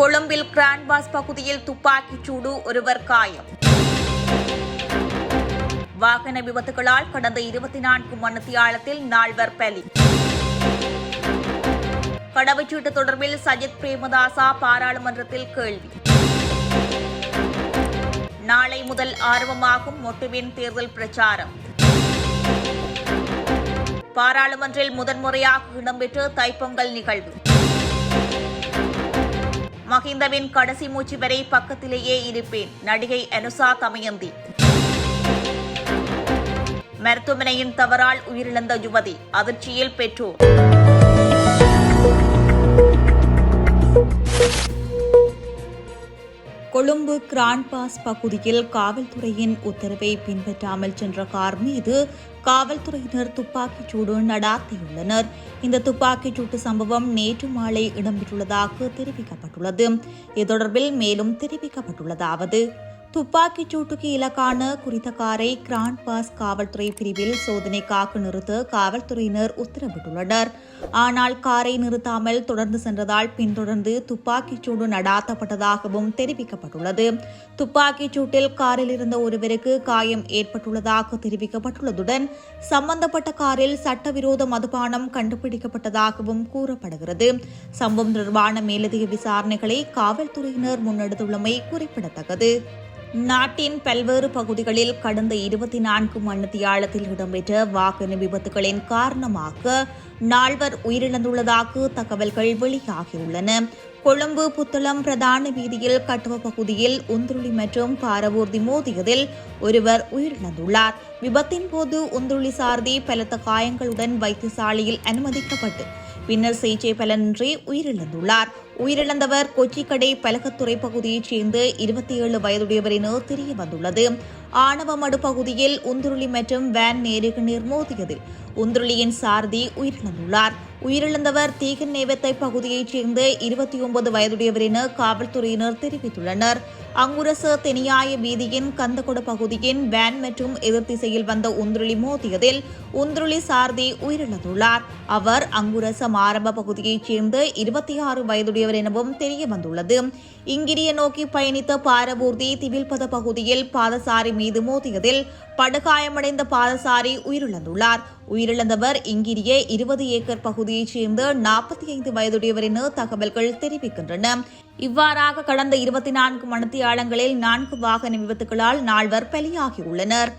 கொழும்பில் கிராண்ட்பாஸ் பகுதியில் துப்பாக்கிச் சூடு ஒருவர் காயம். வாகன விபத்துகளால் கடந்த இருபத்தி நான்கு மணித்தியாலத்தில் நால்வர் பலி. கடவுச்சீட்டு தொடர்பில் சஜித் பிரேமதாசா பாராளுமன்றத்தில் கேள்வி. நாளை முதல் ஆர்வமாகும் மொட்டுவின் தேர்தல் பிரச்சாரம். பாராளுமன்றில் முதன்முறையாக இடம்பெற்ற தைப்பொங்கல் நிகழ்வு. மஹிந்தவின் கடைசி மூச்சு வரை பக்கத்திலேயே இருப்பேன். நடிகை அனுசா தமயந்தி. மருத்துவமனையின் தவறால் உயிரிழந்த யுவதி அதிர்ச்சியில் பெற்றோர். கொழும்பு கிரான்பாஸ் பகுதியில் காவல்துறையின் உத்தரவை பின்பற்றாமல் சென்ற கார் மீது காவல்துறையினர் துப்பாக்கிச் சூடு நடாத்தியுள்ளனர். இந்த துப்பாக்கிச் சூட்டு சம்பவம் நேற்று மாலை இடம்பெற்றுள்ளதாக தெரிவிக்கப்பட்டுள்ளது. இது தொடர்பில் மேலும் தெரிவிக்கப்பட்டுள்ளதாவது. துப்பாக்கிச் சூட்டுக்கு இலக்கான குறித்த காரை கிராண்ட் பாஸ் காவல்துறை பிரிவில் சோதனைக்காக நிறுத்த காவல்துறையினர் உத்தரவிட்டுள்ளனர். ஆனால் காரை நிறுத்தாமல் தொடர்ந்து சென்றதால் பின்தொடர்ந்து துப்பாக்கிச் சூடு நடாத்தப்பட்டதாகவும் தெரிவிக்கப்பட்டுள்ளது. துப்பாக்கிச் சூட்டில் காரில் இருந்த ஒருவருக்கு காயம் ஏற்பட்டுள்ளதாக தெரிவிக்கப்பட்டுள்ளதுடன் சம்பந்தப்பட்ட காரில் சட்டவிரோத மதுபானம் கண்டுபிடிக்கப்பட்டதாகவும் கூறப்படுகிறது. சம்பவம் தொடர்பான மேலதிக விசாரணைகளை காவல்துறையினர் முன்னெடுத்துள்ளமை குறிப்பிடத்தக்கது. நாட்டின் பல்வேறு பகுதிகளில் கடந்த இருபத்தி நான்கு மணித்தியாலத்தில் இடம்பெற்ற வாகன விபத்துகளின் காரணமாக நால்வர் உயிரிழந்துள்ளதாக தகவல்கள் வெளியாகியுள்ளன. கொழும்பு புத்தளம் பிரதான வீதியில் கட்டுவ பகுதியில் உந்துருளி மற்றும் பாரவூர்தி மோதியதில் ஒருவர் உயிரிழந்துள்ளார். விபத்தின் போது உந்துருளி சாரதி பலத்த காயங்களுடன் வைத்தியசாலையில் அனுமதிக்கப்பட்டு பின்னர் சிகிச்சை பலனின்றி உயிரிழந்துள்ளார். உயிரிழந்தவர் கொச்சிக்கடை பலகத்துறை பகுதியைச் சேர்ந்த இருபத்தி ஏழு வயதுடையவர் என தெரிய வந்துள்ளது ஆணவமடு பகுதியில் உந்துருளி மற்றும் வேன் நேருக்கு நீர் மோதியதில். உந்துருளியின் சாரதி உயிரிழந்துள்ளார். உயிரிழந்தவர் தீகன் நேவத்தை பகுதியைச் சேர்ந்த இருபத்தி ஒன்பது வயதுடையவர் என காவல்துறையினர் தெரிவித்துள்ளனர். அங்குரச தெனியாய வீதியின் கந்தகொட பகுதியின் வேன் மற்றும் எதிர் திசையில் வந்த உந்துருளி மோதியதில் உந்துருளி சாரதி உயிரிழந்துள்ளார். அவர் அங்குரசம் ஆரம்ப பகுதியைச் சேர்ந்த இருபத்தி ஆறு வயதுடையவர் எனவும் தெரிய வந்துள்ளது இங்கிரிய நோக்கி பயணித்த பாரபூர்தி திவில்பத பகுதியில் பாதசாரி மீது மோதியதில் படுகாயமடைந்த பாதசாரி உயிரிழந்துள்ளார். உயிரிழந்தவர் இங்கிரிய இருபது ஏக்கர் பகுதியைச் சேர்ந்த நாற்பத்தி ஐந்து வயதுடையவர் என தகவல்கள் தெரிவிக்கின்றன. இவ்வாறாக கடந்த இருபத்தி நான்கு மணித்தியாலங்களில் நான்கு வாகன விபத்துகளால் நால்வர் பலியாகியுள்ளனர்.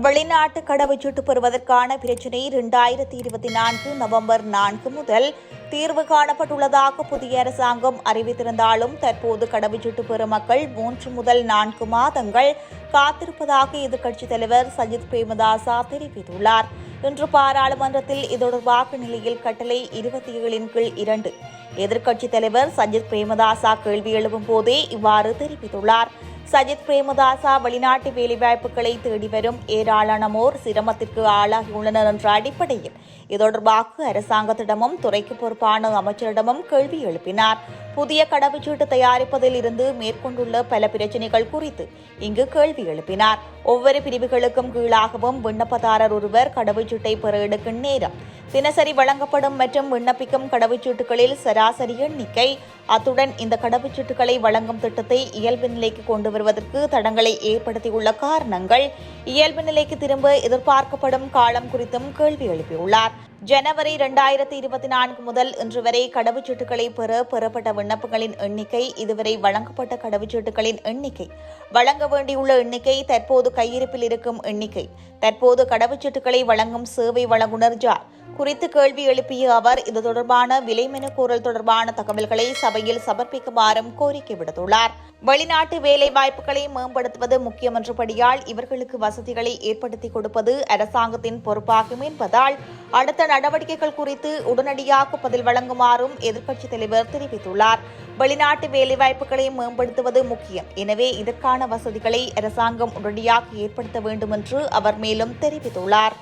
வெளிநாட்டு கடவுச்சீட்டு பெறுவதற்கான பிரச்சினை இரண்டாயிரத்தி இருபத்தி நான்கு நவம்பர் நான்கு முதல் தீர்வு காணப்பட்டுள்ளதாக புதிய அரசாங்கம் அறிவித்திருந்தாலும் தற்போது கடவுச்சீட்டு பெறும் மக்கள் மூன்று முதல் நான்கு மாதங்கள் காத்திருப்பதாக எதிர்க்கட்சித் தலைவர் சஜித் பிரேமதாசா தெரிவித்துள்ளார். இன்று பாராளுமன்றத்தில் இது தொடர்பாக நிலையில் கட்டளை இருபத்தி ஏழின் கீழ் இரண்டு. எதிர்க்கட்சித் தலைவர் சஜித் பிரேமதாசா கேள்வி எழுப்பும் போதே இவ்வாறு தெரிவித்துள்ளார். சஜித் பிரேமதாசா வெளிநாட்டு வேலைவாய்ப்புகளை தேடி வரும் ஏராளமானோர் சிரமத்திற்கு ஆளாகியுள்ளனர் என்ற அடிப்படையில். இது தொடர்பாக அரசாங்கத்திடமும் துறைக்கு பொறுப்பான அமைச்சரிடமும் கேள்வி எழுப்பினார். புதிய கடவுச்சீட்டு தயாரிப்பதில் இருந்து மேற்கொண்டுள்ள பல பிரச்சினைகள் குறித்து இங்கு கேள்வி எழுப்பினார். ஒவ்வொரு பிரிவுகளுக்கும் கீழாகவும் விண்ணப்பதாரர் ஒருவர் கடவுச்சீட்டை பெற எடுக்கும் நேரம். தினசரி வழங்கப்படும் மற்றும் விண்ணப்பிக்கும் கடவுச்சீட்டுகளில் சராசரி எண்ணிக்கை. அத்துடன் இந்த கடவுச்சீட்டுகளை வழங்கும் திட்டத்தை இயல்பு நிலைக்கு கொண்டு வருவதற்கு தடங்களை ஏற்படுத்தியுள்ள காரணங்கள் இயல்பு நிலைக்கு திரும்ப எதிர்பார்க்கப்படும் காலம் குறித்தும் கேள்வி எழுப்பியுள்ளார். ஜனவரி இரண்டாயிரத்தி இருபத்தி நான்கு முதல் இன்று வரை கடவுச்சீட்டுகளை பெற பெறப்பட்ட விண்ணப்பங்களின் எண்ணிக்கை இதுவரை வழங்கப்பட்ட கடவுச்சீட்டுகளின் எண்ணிக்கை. வழங்க வேண்டியுள்ள எண்ணிக்கை தற்போது கையிருப்பில் இருக்கும் எண்ணிக்கை. தற்போது கடவுச்சீட்டுகளை வழங்கும் சேவை வழங்குனர் ஜார். குறித்து கேள்வி எழுப்பிய அவர் இது தொடர்பான விலை மெனு தொடர்பான தகவல்களை சபையில் சமர்ப்பிக்குமாறும் கோரிக்கை விடுத்துள்ளார். வெளிநாட்டு வேலை வாய்ப்புகளை மேம்படுத்துவது முக்கியம் என்றபடியால் இவர்களுக்கு வசதிகளை ஏற்படுத்தி கொடுப்பது அரசாங்கத்தின் பொறுப்பாகும் என்பதால் அடுத்த நடவடிக்கைகள் குறித்து உடனடியாக பதில் வழங்குமாறும் எதிர்க்கட்சித் தலைவர் தெரிவித்துள்ளார். வெளிநாட்டு வேலைவாய்ப்புகளை மேம்படுத்துவது முக்கியம். எனவே இதற்கான வசதிகளை அரசாங்கம் உடனடியாக ஏற்படுத்த வேண்டும் என்று அவர் மேலும் தெரிவித்துள்ளார்.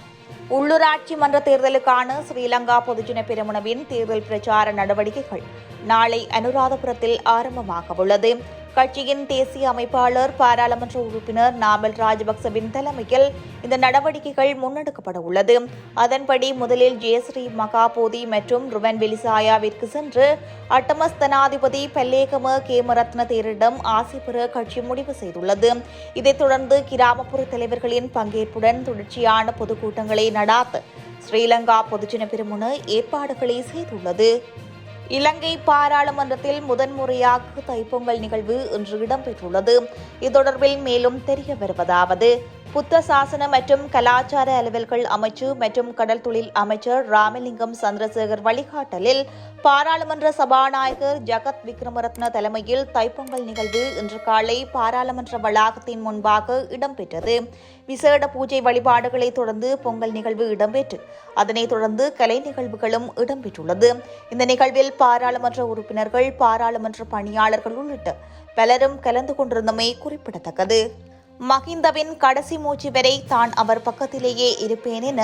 உள்ளூராட்சி மன்ற தேர்தலுக்கான ஸ்ரீலங்கா பொதுஜன பெருமுனவின் தேர்தல் பிரச்சார நடவடிக்கைகள் நாளை அனுராதபுரத்தில் ஆரம்பமாக உள்ளது கட்சியின் தேசிய அமைப்பாளர் பாராளுமன்ற உறுப்பினர் நாமல் ராஜபக்சவின் தலைமையில் இந்த நடவடிக்கைகள் முன்னெடுக்கப்பட உள்ளது. அதன்படி முதலில் ஜெயஸ்ரீ மகாபோதி மற்றும் ருவன் வெலிசாயாவிற்கு சென்று அட்டமஸ்தனாதிபதி பெல்லேகம கேமரத்ன தேரிடம் ஆசை பெற கட்சி முடிவு செய்துள்ளது. இதைத் தொடர்ந்து கிராமப்புற தலைவர்களின் பங்கேற்புடன் தொடர்ச்சியான பொதுக்கூட்டங்களை நடாத்த ஸ்ரீலங்கா பொதுஜன பெருமுன ஏற்பாடுகளை செய்துள்ளது. இலங்கை பாராளுமன்றத்தில் முதன்முறையாக தைப்பொங்கல் நிகழ்வு இன்று இடம்பெற்றுள்ளது. இது தொடர்பில் மேலும் தெரிய வருவதாவது புத்த சாசன மற்றும் கலாச்சார அலுவல்கள் அமைச்சு மற்றும் கடல் தொழில் அமைச்சர் ராமலிங்கம் சந்திரசேகர் வழிகாட்டலில் பாராளுமன்ற சபாநாயகர் ஜகத் விக்ரமரத்ன தலைமையில் தைப்பொங்கல் நிகழ்வு இன்று காலை பாராளுமன்ற வளாகத்தின் முன்பாக இடம்பெற்றது. விசேட பூஜை வழிபாடுகளை தொடர்ந்து பொங்கல் நிகழ்வு இடம்பெற்று அதனைத் தொடர்ந்து கலை நிகழ்வுகளும் இடம்பெற்றுள்ளது. இந்த நிகழ்வில் பாராளுமன்ற உறுப்பினர்கள் பாராளுமன்ற பணியாளர்கள் உள்ளிட்ட பலரும் கலந்து கொண்டிருந்தமை குறிப்பிடத்தக்கது. மஹிந்தவின் கடைசி மூச்சு வரை தான் அவர் பக்கத்திலேயே இருப்பேன் என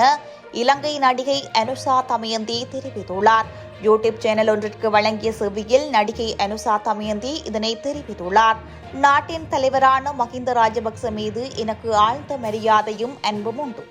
இலங்கை நடிகை அனுஷா தமயந்தி தெரிவித்துள்ளார். யூடியூப் சேனல் ஒன்றிற்கு வழங்கிய செவ்வியில் நடிகை அனுஷா தமயந்தி இதனை தெரிவித்துள்ளார். நாட்டின் தலைவரான மஹிந்த ராஜபக்ச மீது எனக்கு ஆழ்ந்த மரியாதையும் அன்பும் உண்டு.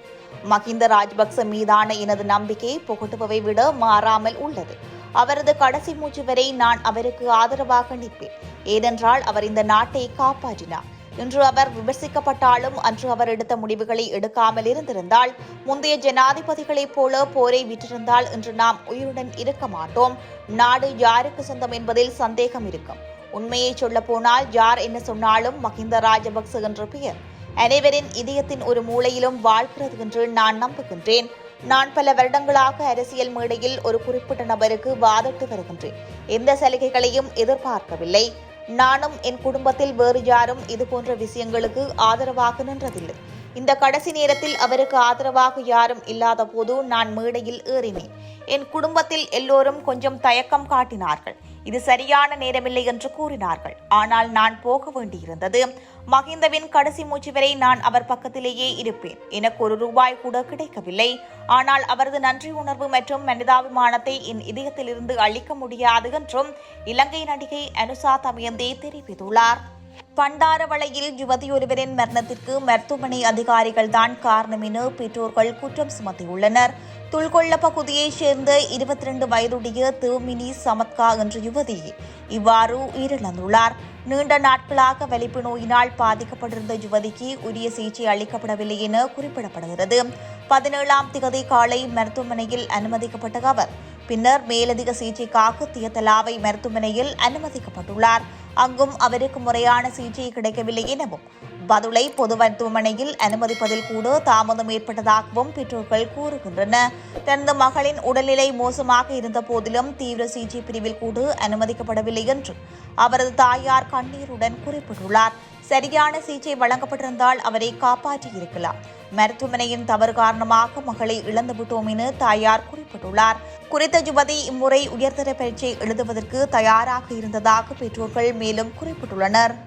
மஹிந்த ராஜபக்ச மீதான எனது நம்பிக்கை புகட்டுபவை விட மாறாமல் உள்ளது. அவரது கடைசி மூச்சு வரை நான் அவருக்கு ஆதரவாக நிற்பேன். ஏனென்றால் அவர் இந்த நாட்டை காப்பாற்றினார். இன்று அவர் விமர்சிக்கப்பட்டாலும் அன்று அவர் எடுத்த முடிவுகளை எடுக்காமல் இருந்திருந்தால் முந்தைய ஜனாதிபதிகளைப் போல போரை விட்டிருந்தால் இன்று நாம் உயிருடன் இருக்க மாட்டோம். நாடு யாருக்கு சொந்தம் என்பதில் சந்தேகம் இருக்கும். உண்மையை சொல்ல போனால் யார் என்ன சொன்னாலும் மஹிந்த ராஜபக்ச என்ற பெயர். அனைவரின் இதயத்தின் ஒரு மூலையிலும் வாழ்கிறது என்று நான் நம்புகின்றேன். நான் பல வருடங்களாக அரசியல் மேடையில் ஒரு குறிப்பிட்ட நபருக்கு வாதிட்டு வருகின்றேன். எந்த சலுகைகளையும் எதிர்பார்க்கவில்லை. நானும் என் குடும்பத்தில் வேறு யாரும் இதுபோன்ற விஷயங்களுக்கு ஆதரவாக நின்றதில்லை. இந்த கடைசி நேரத்தில் அவருக்கு ஆதரவாக யாரும் இல்லாத போது நான் மேடையில் ஏறினேன். என் குடும்பத்தில் எல்லோரும் கொஞ்சம் தயக்கம் காட்டினார்கள். இது சரியான நேரமில்லை என்று கூறினார்கள். ஆனால் நான் போக வேண்டியிருந்தது. மகிந்தவின் கடைசி மூச்சு வரை நான் அவர் பக்கத்திலேயே இருப்பேன். எனக்கு ஒரு ரூபாய் கூட கிடைக்கவில்லை. ஆனால் அவரது நன்றி உணர்வு மற்றும் மனிதாபிமானத்தை என் இதயத்திலிருந்து அளிக்க முடியாது என்றும் இலங்கை நடிகை அனுசா தமயந்தே தெரிவித்துள்ளார். பண்டாரவளையில் யுவதி ஒருவரின் மரணத்திற்கு மருத்துவமனை அதிகாரிகள் தான் காரணம் என பெற்றோர்கள் குற்றம் சுமத்தியுள்ளனர். துல்கொள்ள பகுதியைச் சேர்ந்த இருபத்தி ரெண்டு வயதுடைய திருமினி சமத்கா என்ற யுவதி இவ்வாறு உயிரிழந்துள்ளார். நீண்ட நாட்களாக வலிப்பு நோயினால் பாதிக்கப்பட்டிருந்த யுவதிக்கு உரிய சிகிச்சை அளிக்கப்படவில்லை என குறிப்பிடப்படுகிறது. பதினேழாம் திகதி காலை மருத்துவமனையில் அனுமதிக்கப்பட்ட அவர். பின்னர் மேலதிக சிகிச்சைக்காக தியத்தலாவை மருத்துவமனையில் அனுமதிக்கப்பட்டுள்ளார். அங்கும் அவருக்கு முறையான சிகிச்சை கிடைக்கவில்லை எனவும் பதுளை பொது மருத்துவமனையில் அனுமதிப்பதில் கூட தாமதம் ஏற்பட்டதாகவும் பெற்றோர்கள் கூறுகின்றன தனது மகளின் உடல்நிலை மோசமாக இருந்த போதிலும் தீவிர சிகிச்சை பிரிவில் கூட அனுமதிக்கப்படவில்லை என்று அவரது தாயார் கண்ணீருடன் குறிப்பிட்டுள்ளார். சரியான சிகிச்சை வழங்கப்பட்டிருந்தால் அவரை காப்பாற்றியிருக்கலாம். மருத்துவமனையின் தவறு காரணமாக மகளை இழந்துவிட்டோம் என தாயார் குறிப்பிட்டுள்ளார். குறித்த யுவதி இம்முறை உயர்தர பரீட்சை எழுதுவதற்கு தயாராக இருந்ததாக பெற்றோர்கள் மேலும் குறிப்பிட்டுள்ளனர்.